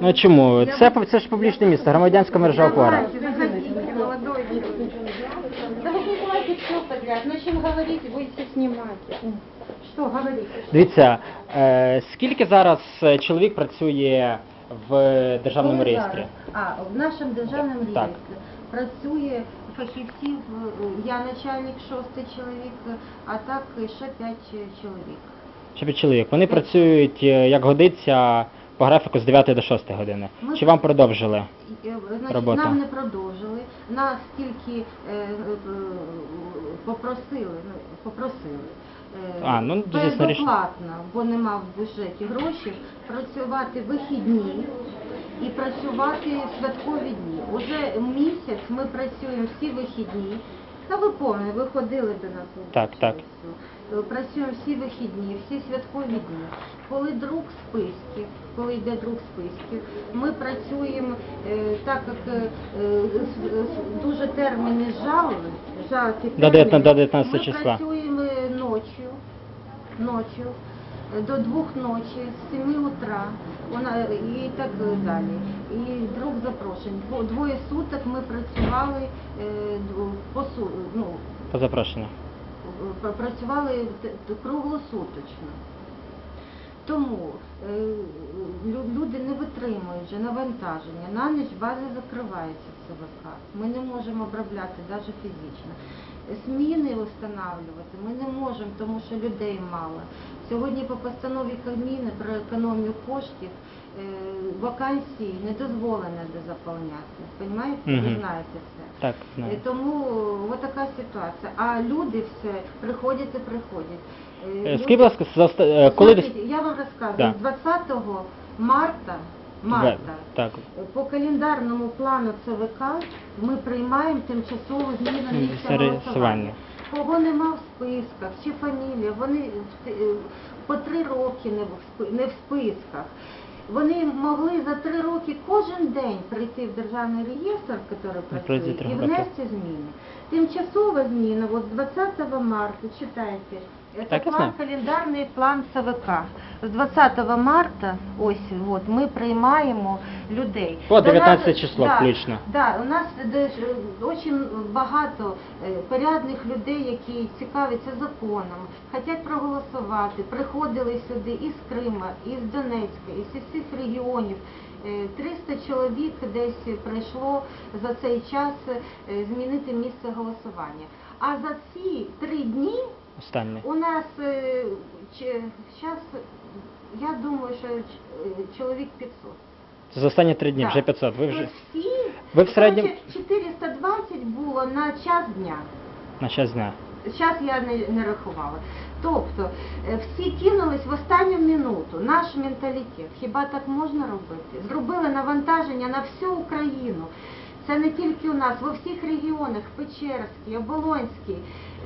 Ну чому? Це, це ж публічне місце, громадянська мережа опора. Заходите, молодой человек. Да вы не все подряд. Начнем говорить, будете снимать. Что говорите? Дивіться, е, скільки зараз е, чоловік працює в державному Коли реєстрі? зараз? А, в нашому державному Так. реєстрі працює фахівців, е, я начальник шостий чоловік, а так ще п'ять чоловік. Чи під чоловік? Вони працюють, е, як годиться, по графіку з 9 до 6 години. Ми- Чи вам продовжили? Е, Значить, Робота. нам не продовжили, нас тільки е, е, попросили, ну, попросили. е, А, ну, звісно, безоплатно, бо нема в бюджеті грошей, працювати вихідні і працювати святкові дні. Уже місяць ми працюємо всі вихідні. Та ви повні, ви ходили до нас. Так, так. Е, Працюємо всі вихідні, всі святкові дні. Коли друк списків, коли йде друк списків, ми працюємо е, так, як е, е, дуже терміни жали, жалкі До терміни, 19 до 19 ми числа. працюємо ночі, ночі, до двох ночі, з 7 утра, вона, і так далі. І друг запрошень. Дво- Двоє суток ми працювали е, по ну, По запрошенню. Працювали т- т- круглосуточно. Тому е, лю- люди не витримують вже навантаження. На ніч бази закриваються в ЦВК. Ми не можемо обробляти навіть фізично. Зміни встановлювати ми не можемо, тому що людей мало. Сьогодні по постанові Кабміни про економію коштів е, вакансії не дозволено дозаповняти. Понимаєте? Ви Мгм. знаєте це. Так, знаю. тому от така ситуація. А люди все приходять і приходять. Е, Е, люди- Скажіть, будь ласка, за оста- е, коли десь... Я вам розказую, Да. з 20 марта, марта Так. по календарному плану ЦВК ми приймаємо тимчасову зміну місця голосування. голосування. Кого нема в списках, чи фамілія, вони в- е, по три роки не в, спи- не в списках. Вони могли за три роки кожен день прийти в державний реєстр, який працює, і внести зміни. Тимчасова зміна, от 20 марта, читайте, це Так, план, календарний план ЦВК. З 20 марта, ось, от, ми приймаємо людей. По 19 нас- число да, включно. Да, у нас дуже багато е, порядних людей, які цікавляться законом, хочуть проголосувати, приходили сюди із Крима, із Донецька, із всіх регіонів. Е, 300 чоловік десь прийшло за цей час е, змінити місце голосування. А за ці три дні Останнє. у нас зараз, я думаю, що е, чоловік 500. Це за останні три дні, Так. вже 500. Ви вже Тобто всі, Ви в середньому- коротше, 420 було на час дня. на час дня. Час я не, не рахувала. Тобто е, всі кинулись в останню минуту. Наш менталітет. Хіба так можна робити? Зробили навантаження на всю Україну. Це не тільки у нас, во всіх регіонах, Печерський, Оболонський.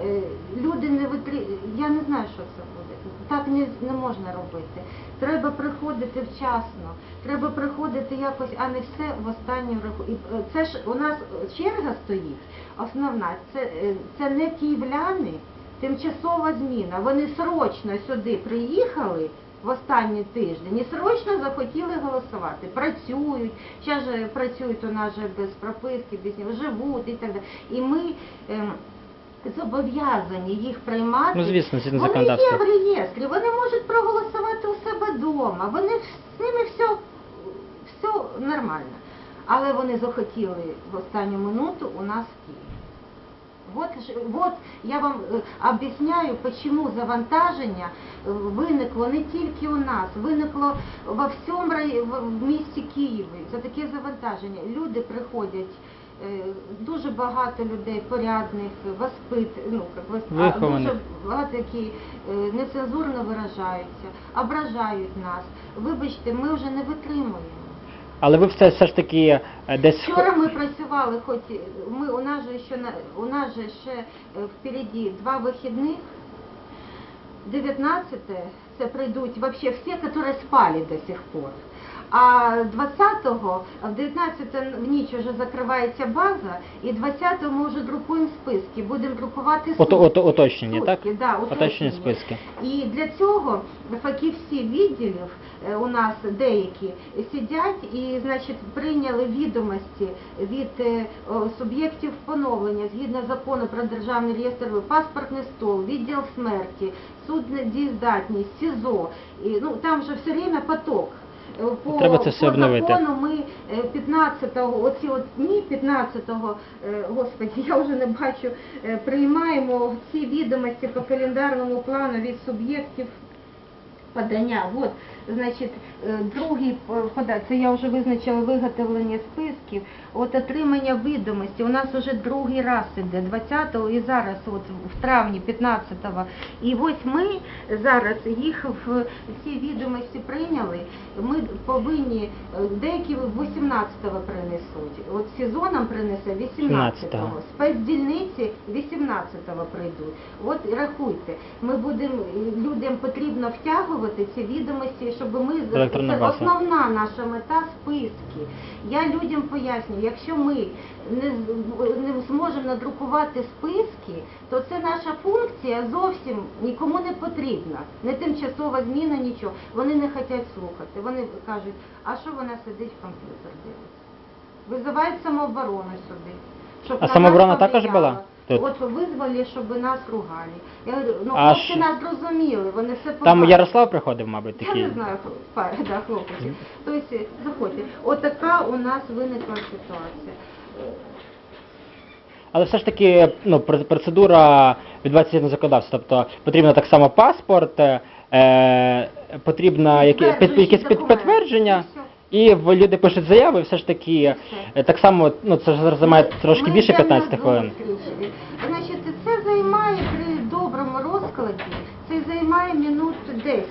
Е, Люди не витри... Я не знаю, що це буде. Так не, не можна робити. Треба приходити вчасно, треба приходити якось, а не все в останню. І е, це ж у нас черга стоїть. Основна це, е, це не київляни, тимчасова зміна. Вони срочно сюди приїхали в останні тиждень і срочно захотіли голосувати. Працюють, зараз же працюють у нас же без прописки, без нього, живуть і так далі. І ми. Зобов'язані їх приймати. Ну, звісно, згідно вони є законодавства. в реєстрі, вони можуть проголосувати у себе вдома. Вони з ними все, все нормально. Але вони захотіли в останню минуту у нас в Києві. Вот, ж- вот я вам е, об'ясняю, чому завантаження е, виникло не тільки у нас, виникло во всьому рай- в в місті Києві. Це таке завантаження. Люди приходять. Е, Дуже багато людей порядних, воспит, ну, як дуже багато які е, нецензурно виражаються, ображають нас. Вибачте, ми вже не витримуємо. Але ви все, все ж таки е, десь Вчора ми працювали, хоч ми у нас же ще у нас же ще впереді два вихідних. 19 це прийдуть вообще всі, які спали до сих пор. А 20-го, в 19 в ніч вже закривається база, і 20-го ми вже друкуємо списки, будемо друкувати Ото, ото, уточнені, так? Сутки, да, Уточнені списки. І для цього фахівці відділів е, у нас деякі сидять і, значить, прийняли відомості від е, о, суб'єктів поновлення згідно закону про державний реєстр, паспортний стол, відділ смерті, суд дієздатність, СІЗО. І, ну, там же все время поток. Е, По, Треба це все по обновити. закону ми е, 15-го, оці от дні 15-го, е, господі, я вже не бачу, е, приймаємо ці відомості по календарному плану від суб'єктів подання. От, значить, е, другий п- пода- це я вже визначила виготовлення списків. От отримання відомості у нас вже другий раз іде, 20-го і зараз, от в травні 15-го. І ось ми зараз їх в ці відомості прийняли. Ми повинні, е, деякі 18-го принесуть. От сезоном принесе 18-го. 17-го. Спецдільниці 18-го прийдуть. От рахуйте, ми будемо е, людям потрібно втягувати ці відомості, щоб ми Електронна це база. основна наша мета списки. Я людям пояснюю, якщо ми не, з- не зможемо надрукувати списки, то це наша функція зовсім нікому не потрібна. Не тимчасова зміна, нічого. Вони не хочуть слухати. Вони кажуть, а що вона сидить в комп'ютер дивиться? Визивають самооборону сюди. Щоб А на самооборона також повлияла. була тут? От визвали, щоб нас ругали. Я говорю, ну А хлопці ж- нас зрозуміли, вони все Там побачили. Ярослав приходив, мабуть, Я такий. не знаю, пар, да, хлопці. Тобто, заходьте. Отака у нас виникла ситуація. Але все ж таки ну, пр- процедура відбувається на законодавство. Тобто потрібно так само паспорт, е, потрібно яке, під, Підтверджуючі якесь під, документи. підтвердження, І. і люди пишуть заяви, все ж таки е, так само, ну це ж займає трошки Ми більше йдемо 15 на хвилин. Значить, це займає при доброму розкладі, це займає минут 10.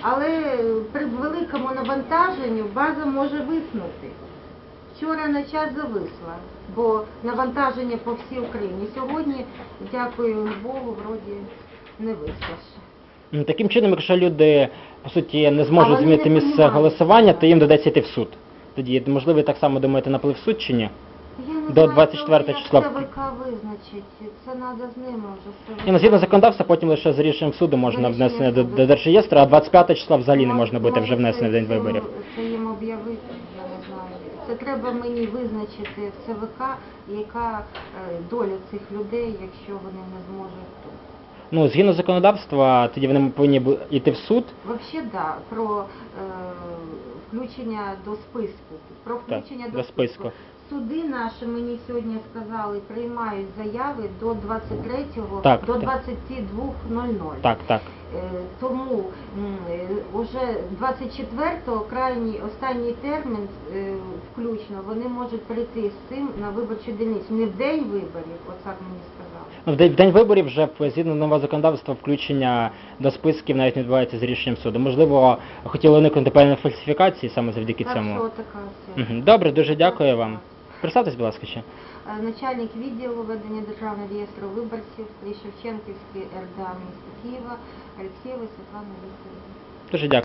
Але при великому навантаженні база може виснути. Вчора на час зависла, бо навантаження по всій Україні. Сьогодні, дякую Богу, вроді не висла ще. Таким чином, якщо люди по суті не зможуть вони змінити не місце голосування, то їм доведеться йти в суд. Тоді можливо ви так само думаєте на в суд чи ні? Я не До знаю, 24 як числа. Це ВК визначить. Це треба з ними вже все. І на згідно законодавства, потім лише з рішенням суду можна Вирішення внесення до, суду. до держреєстру, а 25 числа взагалі не можна бути вже внесене в день виборів. Це їм об'явити, я не знаю. Це треба мені визначити в ЦВК, яка е, доля цих людей, якщо вони не зможуть тут. Ну, згідно законодавства, тоді вони повинні бу- йти в суд. Взагалі, да, про е, включення до списку. Про включення до списку. Суди наші мені сьогодні сказали, приймають заяви до 23-го, Так, до так. 22.00. Так, так. Е, Тому м, е, уже 24-го крайній останній термін е, включно вони можуть прийти з цим на виборчу дільницю. Не в день виборів, отак мені сказали. Ну, в день, в день виборів вже згідно нового законодавства включення до списків навіть не відбувається з рішенням суду. Можливо, хотіли уникнути певної фальсифікації саме завдяки Так цьому. що така. Добре, дуже дякую вам. Представтесь, будь ласка, ще. Е, Начальник відділу ведення державного реєстру виборців при Шевченківській РДА міста Києва Алексєєва Світлана Вікторівна. Дуже дякую.